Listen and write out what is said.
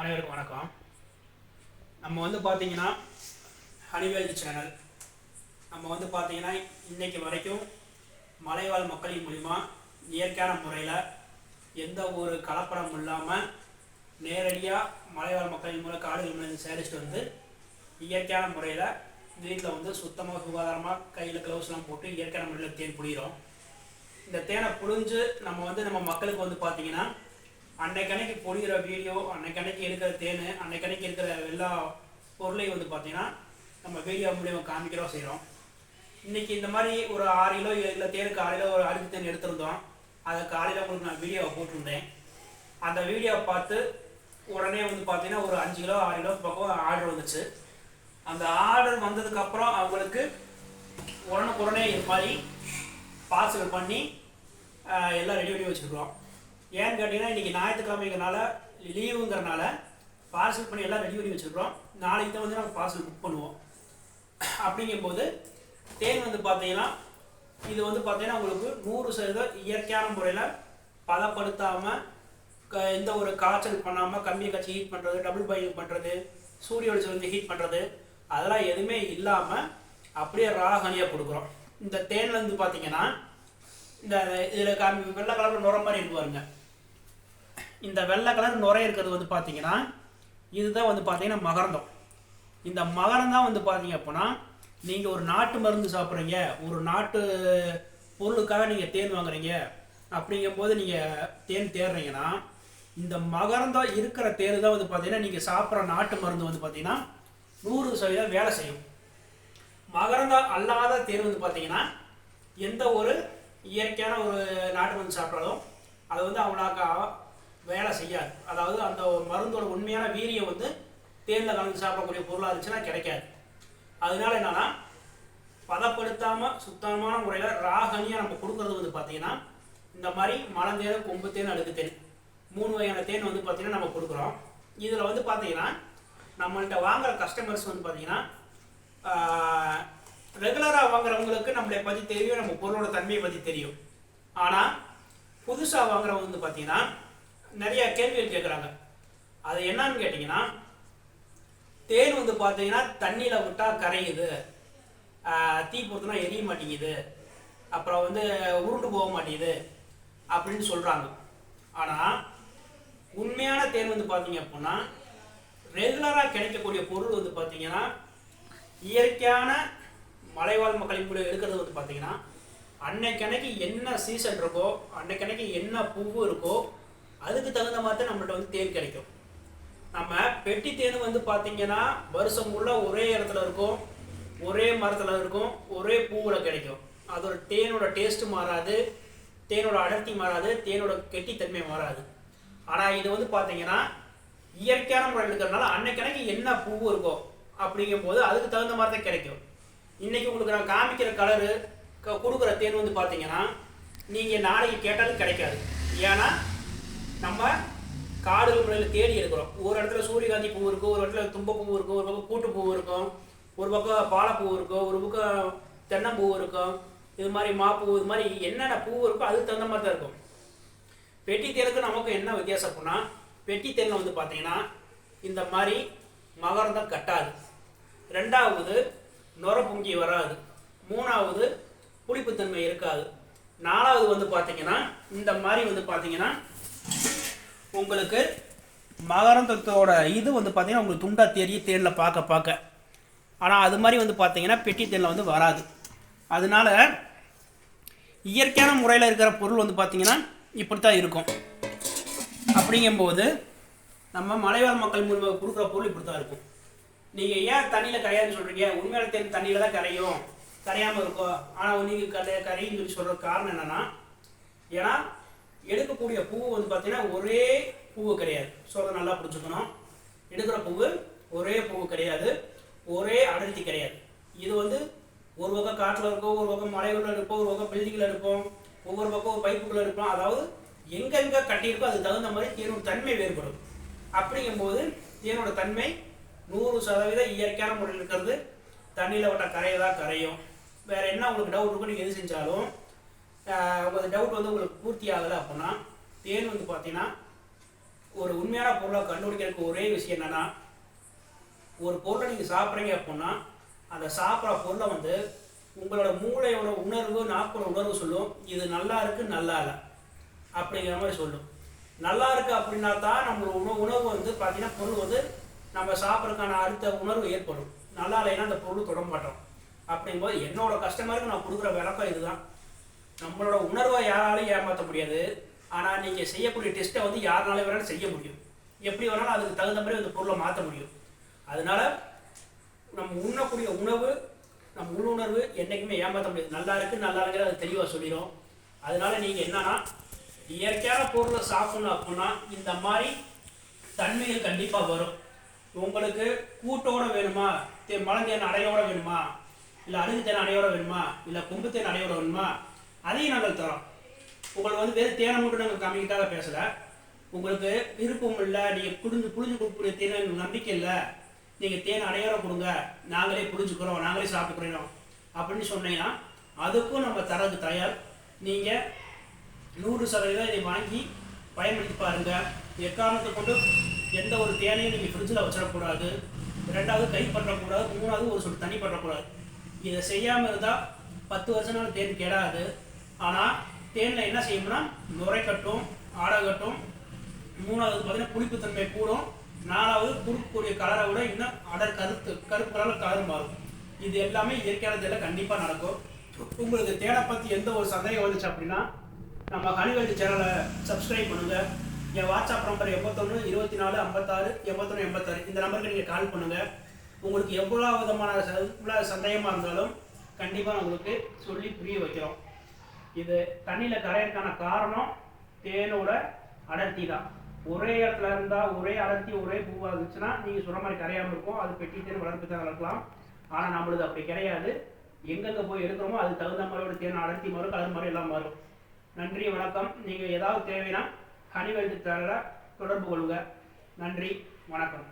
அனைவருக்கும் வணக்கம். நம்ம வந்து பார்த்தீங்கன்னா ஹனிவேல் சேனல் நம்ம வந்து பார்த்தீங்கன்னா இன்றைக்கு வரைக்கும் மலைவாழ் மக்களின் மூலிமா இயற்கையான முறையில் எந்த ஒரு கலப்படம் இல்லாமல் நேரடியாக மலைவாழ் மக்களின் மூலம் காடுகள் மூலம் சேகரிச்சுட்டு வந்து இயற்கையான முறையில் வீட்டில் வந்து சுத்தமாக சுகாதாரமாக கையில் க்ளவுஸ்லாம் போட்டு இயற்கையான முறையில் தேன் புளிகிறோம் இந்த தேனை புழிஞ்சு நம்ம வந்து நம்ம மக்களுக்கு வந்து பார்த்திங்கன்னா அன்னைக்கன்னைக்கு பொழிகிற வீடியோ அன்னைக்கன்னைக்கு இருக்கிற தேன் அன்னைக்கன்னைக்கு இருக்கிற எல்லா பொருளையும் வந்து பார்த்தீங்கன்னா நம்ம வீடியோ மூலியமாக காமிக்கிறோம் செய்கிறோம் இன்னைக்கு இந்த மாதிரி ஒரு ஆறு கிலோ இல்லை தேனுக்கு ஆறு கிலோ ஒரு அரிசி தேன் எடுத்திருந்தோம். அதை காலையில் உங்களுக்கு நான் வீடியோவை போட்டிருந்தேன். அந்த வீடியோவை பார்த்து உடனே வந்து பார்த்தீங்கன்னா ஒரு அஞ்சு கிலோ ஆறு கிலோ பக்கம் ஆர்டர் வந்துச்சு. அந்த ஆர்டர் வந்ததுக்கப்புறம் அவங்களுக்கு உடனுக்குடனே இது மாதிரி பார்சல் பண்ணி எல்லாம் ரெடி பண்ணி வச்சுருக்குறோம். ஏன்னு கேட்டிங்கன்னா இன்றைக்கி ஞாயிற்றுக்கிழமைங்கிறனால லீவுங்கிறனால பார்சல் பண்ணி எல்லாம் ரெடி பண்ணி வச்சுருக்குறோம். நாளைக்கு தான் வந்து நாங்கள் பார்சல் புக் பண்ணுவோம். அப்படிங்கும்போது தேன் வந்து பார்த்தீங்கன்னா இது வந்து பார்த்தீங்கன்னா உங்களுக்கு நூறு சதவீதம் இயற்கையான முறையில் பதப்படுத்தாமல் க எந்த ஒரு காய்ச்சல் பண்ணாமல் கம்மியை கட்சி ஹீட் பண்ணுறது டபுள் பாயிங் பண்ணுறது சூரிய ஒளிச்சல் வந்து ஹீட் பண்ணுறது அதெல்லாம் எதுவுமே இல்லாமல் அப்படியே ராகனியாக கொடுக்குறோம். இந்த தேனில் வந்து பார்த்தீங்கன்னா இந்த இதில் காமி வெள்ளை கலரில் நுர மாதிரி இருக்கு பாருங்கள் இந்த வெள்ளை கலர் நுரை இருக்கிறது வந்து பார்த்தீங்கன்னா இதுதான் வந்து பார்த்தீங்கன்னா மகரந்தம். இந்த மகரந்தான் வந்து பார்த்தீங்க அப்படின்னா நீங்கள் ஒரு நாட்டு மருந்து சாப்பிட்றீங்க ஒரு நாட்டு பொருளுக்காக நீங்கள் தேன் வாங்குறீங்க அப்படிங்கும்போது நீங்கள் தேன் தேடுறீங்கன்னா இந்த மகரந்தம் இருக்கிற தேர் தான் வந்து பார்த்தீங்கன்னா நீங்கள் சாப்பிட்ற நாட்டு மருந்து வந்து பார்த்தீங்கன்னா நூறு சதவீதம் வேலை செய்யும். மகரந்தம் அல்லாத தேன் வந்து பார்த்தீங்கன்னா எந்த ஒரு இயற்கையான ஒரு நாட்டு மருந்து சாப்பிட்றதும் அது வந்து அவ்வளோக்கா வேலை செய்யாது. அதாவது அந்த மருந்தோட உண்மையான வீரியம் வந்து தேனில் கலந்து சாப்பிடக்கூடிய பொருளாக இருந்துச்சுன்னா கிடைக்காது. அதனால என்னன்னா பதப்படுத்தாமல் சுத்தமான முறையில் ராகனியாக நம்ம கொடுக்கறது வந்து பார்த்தீங்கன்னா இந்த மாதிரி மலந்தேன் கொம்பு தேன் அடுக்கு தேன் மூணு வகையான தேன் வந்து பார்த்தீங்கன்னா நம்ம கொடுக்குறோம். இதில் வந்து பார்த்தீங்கன்னா நம்மள்கிட்ட வாங்குற கஸ்டமர்ஸ் வந்து பார்த்தீங்கன்னா ரெகுலராக வாங்குறவங்களுக்கு நம்மளை பற்றி தெரியும் நம்ம பொருளோட தன்மையை பற்றி தெரியும். ஆனால் புதுசாக வாங்குறவங்க வந்து பார்த்தீங்கன்னா நிறைய கேள்விகள் கேட்குறாங்க அது என்னன்னு கேட்டிங்கன்னா தேன் வந்து பார்த்தீங்கன்னா தண்ணியில் விட்டால் கரையுது. தீ பொறுத்தனா எரிய மாட்டேங்குது. அப்புறம் வந்து உருண்டு போக மாட்டேங்குது அப்படின்னு சொல்கிறாங்க ஆனால் உண்மையான தேன் வந்து பார்த்தீங்க அப்படின்னா ரெகுலராக கிடைக்கக்கூடிய பொருள் வந்து பார்த்தீங்கன்னா இயற்கையான மலைவாழ் மக்களின் கூட எடுக்கிறது வந்து பார்த்தீங்கன்னா அன்னைக்கன்னைக்கு என்ன சீசன் இருக்கோ அன்னைக்கன்னைக்கு என்ன பூவு இருக்கோ அதுக்கு தகுந்த மாதிரி தான் நம்மள்ட்ட வந்து தேன் கிடைக்கும். நம்ம பெட்டி தேன் வந்து பார்த்தீங்கன்னா வருஷம் ஃபுல்லாக ஒரே இடத்துல இருக்கும். ஒரே மரத்தில் இருக்கும். ஒரே பூவில் கிடைக்கும். அதோட தேனோட டேஸ்ட்டு மாறாது. தேனோட அடர்த்தி மாறாது. தேனோட கெட்டித்தன்மை மாறாது. ஆனால் இது வந்து பார்த்தீங்கன்னா இயற்கையான முறையில் இருக்கிறதுனால அன்னைக்கன்னைக்கு என்ன பூ இருக்கோ அப்படிங்கும்போது அதுக்கு தகுந்த மாதிரி தான் கிடைக்கும். இன்றைக்கி உங்களுக்கு நான் காமிக்கிற கலரு கொடுக்குற தேன் வந்து பார்த்தீங்கன்னா நீங்கள் நாளைக்கு கேட்டாலும் கிடைக்காது. ஏன்னா நம்ம காடுகள் முறையில் தேடி எடுக்கிறோம். ஒரு இடத்துல சூரியகாந்தி பூ இருக்கும் ஒரு இடத்துல தும்பப்பூ இருக்கும் ஒரு பக்கம் கூட்டு பூ இருக்கும் ஒரு பக்கம் பாலப்பூ இருக்கும் ஒரு பக்கம் தென்னம்பூ இருக்கும் இது மாதிரி மாப்பூ இது மாதிரி என்னென்ன பூ இருக்கோ அதுக்கு தகுந்த மாதிரி தான் இருக்கும். பெட்டி தேனுக்கு நமக்கு என்ன வித்தியாசம் அப்படின்னா பெட்டி தேனில் வந்து பார்த்தீங்கன்னா இந்த மாதிரி மகரந்தம் கட்டாது. ரெண்டாவது நுர பொங்கி வராது. மூணாவது புளிப்புத்தன்மை இருக்காது. நாலாவது வந்து பார்த்தீங்கன்னா இந்த மாதிரி வந்து பார்த்தீங்கன்னா உங்களுக்கு மகரந்தத்தோட இது வந்து பார்த்தீங்கன்னா உங்களுக்கு துண்டா தெரியும் தேனில் பார்க்க பார்க்க. ஆனால் அது மாதிரி வந்து பார்த்தீங்கன்னா பெட்டி தேனில் வந்து வராது. அதனால இயற்கையான முறையில் இருக்கிற பொருள் வந்து பார்த்தீங்கன்னா இப்படி தான் இருக்கும். அப்படிங்கும்போது நம்ம மலைவாழ் மக்கள் மூலமாக கொடுக்குற பொருள் இப்படி தான் இருக்கும். நீங்கள் ஏன் தண்ணியில் கரையாதுன்னு சொல்கிறீங்க உண்மையான தேன் தண்ணியில் தான் கரையும். கரையாமல் இருக்கும். ஆனால் நீங்கள் கரை கரைன்னு சொல்லி சொல்கிற காரணம் என்னென்னா ஏன்னா எடுக்கக்கூடிய பூ வந்து பார்த்தீங்கன்னா ஒரே பூவு கிடையாது. சொல்ல நல்லா புரிஞ்சுக்கணும் எடுக்கிற பூவு ஒரே பூவு கிடையாது. ஒரே அடர்த்தி கிடையாது. இது வந்து ஒரு பக்கம் காட்டில் இருக்கும் ஒரு பக்கம் மலைகளில் இருப்போம் ஒரு பக்கம் பில்டிங்கில் இருப்போம் ஒவ்வொரு பக்கம் ஒரு பைப்புக்குள்ளே இருப்போம் அதாவது எங்கெங்கே கட்டியிருக்கோ அதுக்கு தகுந்த மாதிரி தேனோட தன்மை வேறுபடும். அப்படிங்கும்போது தேனோட தன்மை நூறு சதவீதம் இயற்கையான முறையில் இருக்கிறது. தண்ணியில் விட்ட கரையதான் கரையும். வேறு என்ன உங்களுக்கு டவுட் இருக்கும் நீங்கள் எது செஞ்சாலும் உங்கள் டவுட் வந்து உங்களுக்கு பூர்த்தி ஆகலை அப்படின்னா தேன் வந்து பார்த்தீங்கன்னா ஒரு உண்மையான பொருளை கண்டுபிடிக்கிறதுக்கு ஒரே விஷயம் என்னன்னா ஒரு பொருளை நீங்கள் சாப்பிட்றீங்க அப்படின்னா அந்த சாப்பிட்ற பொருளை வந்து உங்களோட மூளையோட உணர்வு நாக்கோட உணர்வு சொல்லும் இது நல்லா இருக்கு நல்லா இல்லை. அப்படிங்கிற மாதிரி சொல்லும். நல்லா இருக்கு அப்படின்னா தான் நம்மளோட உணவு உணவு வந்து பார்த்தீங்கன்னா பொருள் வந்து நம்ம சாப்பிட்றதுக்கான அடுத்த உணர்வு ஏற்படும். நல்லா இல்லைன்னா அந்த பொருள் தொட மாட்டோம். அப்படிங்கும்போது என்னோட கஸ்டமருக்கு நான் கொடுக்குற விளக்கம் இதுதான். நம்மளோட உணர்வை யாராலையும் ஏமாற்ற முடியாது. ஆனால் நீங்கள் செய்யக்கூடிய டெஸ்ட்டை வந்து யாருனாலும் வேணாலும் செய்ய முடியும். எப்படி வேணாலும் அதுக்கு தகுந்த மாதிரி அந்த பொருளை மாற்ற முடியும். அதனால நம்ம உண்ணக்கூடிய உணவு நம்ம உள்ளுணர்வு என்றைக்குமே ஏமாற்ற முடியாது. நல்லா இருக்குது நல்லா இருக்குது அது தெளிவாக சொல்லிடும் அதனால நீங்கள் என்னன்னா இயற்கையான பொருளை சாப்பிடணும் அப்படின்னா இந்த மாதிரி தன்மைகள் கண்டிப்பாக வரும். உங்களுக்கு கூட்டோட வேணுமா? தே மலந்தேன் அடையோட வேணுமா? இல்லை அருகு தேன் அடையோட வேணுமா? இல்லை கொம்பு தேன் அடையோட வேணுமா? அதையும் நாங்கள் தரோம். உங்களுக்கு வந்து வெறும் தேனை மட்டும் நாங்கள் காமிக்கிட்டாக பேசலை. உங்களுக்கு விருப்பம் இல்லை நீங்கள் புரிஞ்சு புரிஞ்சு கொடுக்கக்கூடிய தேனை எங்களுக்கு நம்பிக்கை இல்லை. நீங்கள் தேன் அடையாளம் கொடுங்க. நாங்களே புரிஞ்சுக்கிறோம் நாங்களே சாப்பிட்டுக்கிறோம். அப்படின்னு சொன்னீங்கன்னா அதுக்கும் நம்ம தரது தயார். நீங்கள் நூறு சதவீதம் இதை வாங்கி பயன்படுத்தி பாருங்கள் எக்காரணத்தை கொண்டு எந்த ஒரு தேனையும் நீங்கள் ஃப்ரிட்ஜில் வச்சிடக்கூடாது. ரெண்டாவது கை பண்ணக்கூடாது மூணாவது ஒரு சொல் தண்ணி பண்ணக்கூடாது இதை செய்யாமல் இருந்தால் பத்து வருஷம் தேன் கெடாது. ஆனால் தேனில் என்ன செய்யும்னா நுரை கட்டும் ஆடை கட்டும் மூணாவது பார்த்தீங்கன்னா புளிப்புத்தன்மை கூடும். நாலாவது குறுக்கூடிய கலரை விட இன்னும் அடர் கருத்து கருப்பு கலரில் கலர் மாறும். இது எல்லாமே இயற்கையான இதில் கண்டிப்பாக நடக்கும். உங்களுக்கு தேனை பற்றி எந்த ஒரு சந்தேகம் வந்துச்சு அப்படின்னா நம்ம ஹனிவேல்டு சேனலை சப்ஸ்கிரைப் பண்ணுங்கள் என் வாட்ஸ்அப் நம்பர் எண்பத்தொன்று இருபத்தி நாலு ஐம்பத்தாறு எண்பத்தொன்று எண்பத்தாறு. இந்த நம்பருக்கு நீங்கள் கால் பண்ணுங்கள் உங்களுக்கு எவ்வளோ விதமான சந்தேகமாக இருந்தாலும் கண்டிப்பாக உங்களுக்கு சொல்லி புரிய வைக்கிறோம். இது தண்ணியில் கரையிறதுக்கான காரணம் தேனோட அடர்த்தி தான். ஒரே இடத்துல இருந்தால் ஒரே அடர்த்தி ஒரே பூவாக இருந்துச்சுன்னா நீங்கள் சொல்கிற மாதிரி கரையாமல் இருக்கும். அது பெட்டி தேன் வளர்ப்பு தான் வளர்க்கலாம். ஆனால் நம்மளுது அப்படி கிடையாது. எங்கெங்கே போய் எடுக்கிறோமோ அதுக்கு தகுந்த மாதிரியோட தேன் அடர்த்தி மாறும் கலர் மாதிரி எல்லாம் மாறும். நன்றி வணக்கம். நீங்கள் ஏதாவது தேவைன்னா ஹனிவெல்ட் சேனலை தொடர்பு கொள்ளுங்க நன்றி வணக்கம்.